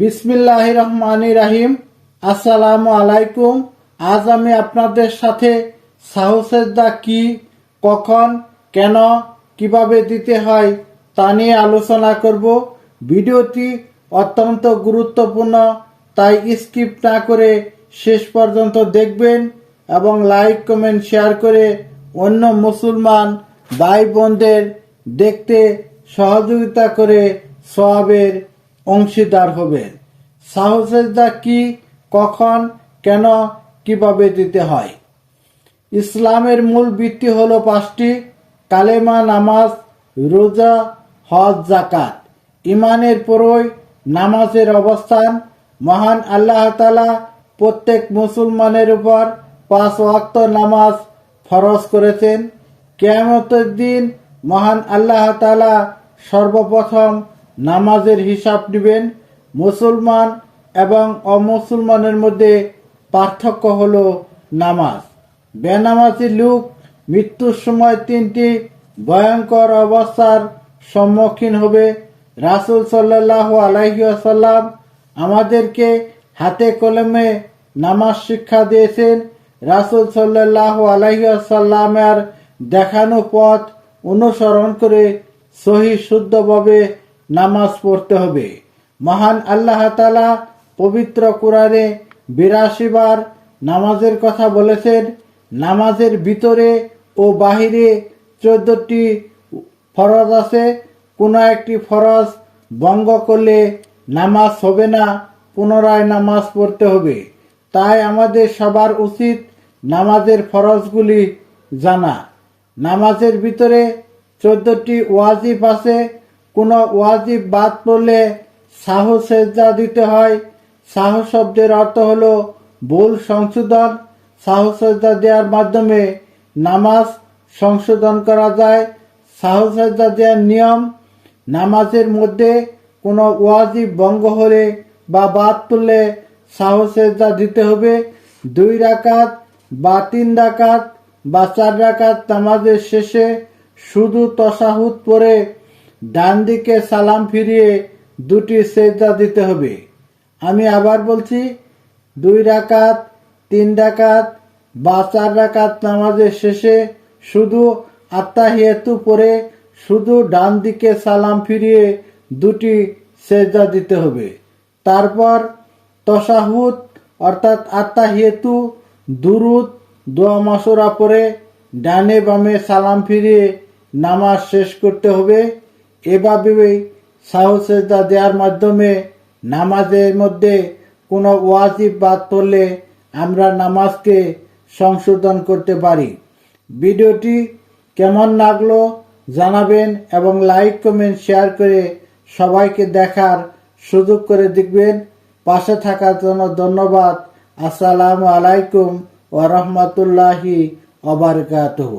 বিসমিল্লাহ রহমান রাহিম। আসসালামু আলাইকুম। আজ আমি আপনাদের সাথে সাহসেজদা কি, কখন, কেন, কীভাবে দিতে হয় তা নিয়ে আলোচনা করব। ভিডিওটি অত্যন্ত গুরুত্বপূর্ণ, তাই স্কিপ না করে শেষ পর্যন্ত দেখবেন এবং লাইক, কমেন্ট, শেয়ার করে অন্য মুসলমান ভাই বোনদের দেখতে সহযোগিতা করে সওয়াবের অংশীদার হবেন সাহসেজদা কি, কখন, কেন, কীভাবে দিতে হয়? ইসলামের মূল ভিত্তি হল পাঁচটি, কালেমা, নামাজ, রোজা, হজ জাকাত ইমানের পরই নামাজের অবস্থান, মহান আল্লাহ তালা প্রত্যেক মুসলমানের উপর পাঁচ ওয়াক্ত নামাজ ফরজ করেছেন। কেয়ামতের দিন মহান আল্লাহ তালা সর্বপ্রথম নামাজের হিসাব নেবেন মুসলমান এবং অমুসলমানের মধ্যে পার্থক্য হলো নামাজ। বেনামাজি লোক মৃত্যুর সময় তিনটি ভয়ঙ্কর অবস্থার সম্মুখীন হবে। রাসুল সাল্লাহ আলাইসাল্লাম আমাদেরকে হাতে কলমে নামাজ শিক্ষা দিয়েছেন। রাসুল সাল্লাহ আলাইসাল্লামের দেখানো পথ অনুসরণ করে সহি শুদ্ধভাবে নামাজ পড়তে হবে। মহান আল্লাহ তালা পবিত্র কোরআনে বিরাশি বার নামাজের কথা বলেছেন। নামাজের ভিতরে ও বাহিরে চোদ্দটি ফরজ আছে। কোনো একটি ফরজ ভঙ্গ করলে নামাজ হবে না, পুনরায় নামাজ পড়তে হবে। তাই আমাদের সবার উচিত নামাজের ফরজগুলি জানা। নামাজের ভিতরে চোদ্দটি ওয়াজিব আছে। কোনো ওয়াজিব বাদ পড়লে সেজদা দিতে হয়। সাহস শব্দের অর্থ হলো ভুল সংশোধন। সেজদা দেওয়ার মাধ্যমে নামাজ সংশোধন করা যায়। সেজদা দেওয়ার নিয়ম, নামাজের মধ্যে কোনো ওয়াজিব ভঙ্গ হলে বা বাদ পড়লে সেজদা দিতে হবে। দুই রাকাত বা তিন রাকাত বা চার রাকাত নামাজের শেষে শুধু তসাহুদ পরে ডান দিকে সালাম ফিরিয়ে দুটি সেজদা দিতে হবে। আমি আবার বলছি, দুই রাকাত, তিন রাকাত বা চার রাকাত নামাজের শেষে শুধু আত্মাহিয়াতু পরে শুধু ডান দিকে সালাম ফিরিয়ে দুটি সেজদা দিতে হবে। তারপর তসাহুদ অর্থাৎ আত্মাহিয়াতু দুরুদ, দোয়া মাসুরা পরে ডানে বামে সালাম ফিরিয়ে নামাজ শেষ করতে হবে। এভাবেই সাহসেজদা দেওয়ার মাধ্যমে নামাজের মধ্যে কোনো ওয়াজিব বাদ পড়লে আমরা নামাজকে সংশোধন করতে পারি। ভিডিওটি কেমন লাগল জানাবেন এবং লাইক, কমেন্ট, শেয়ার করে সবাইকে দেখার সুযোগ করে দেখবেন। পাশে থাকার জন্য ধন্যবাদ। আসসালামু আলাইকুম ওরহমতুল্লাহি ওবরকাতহ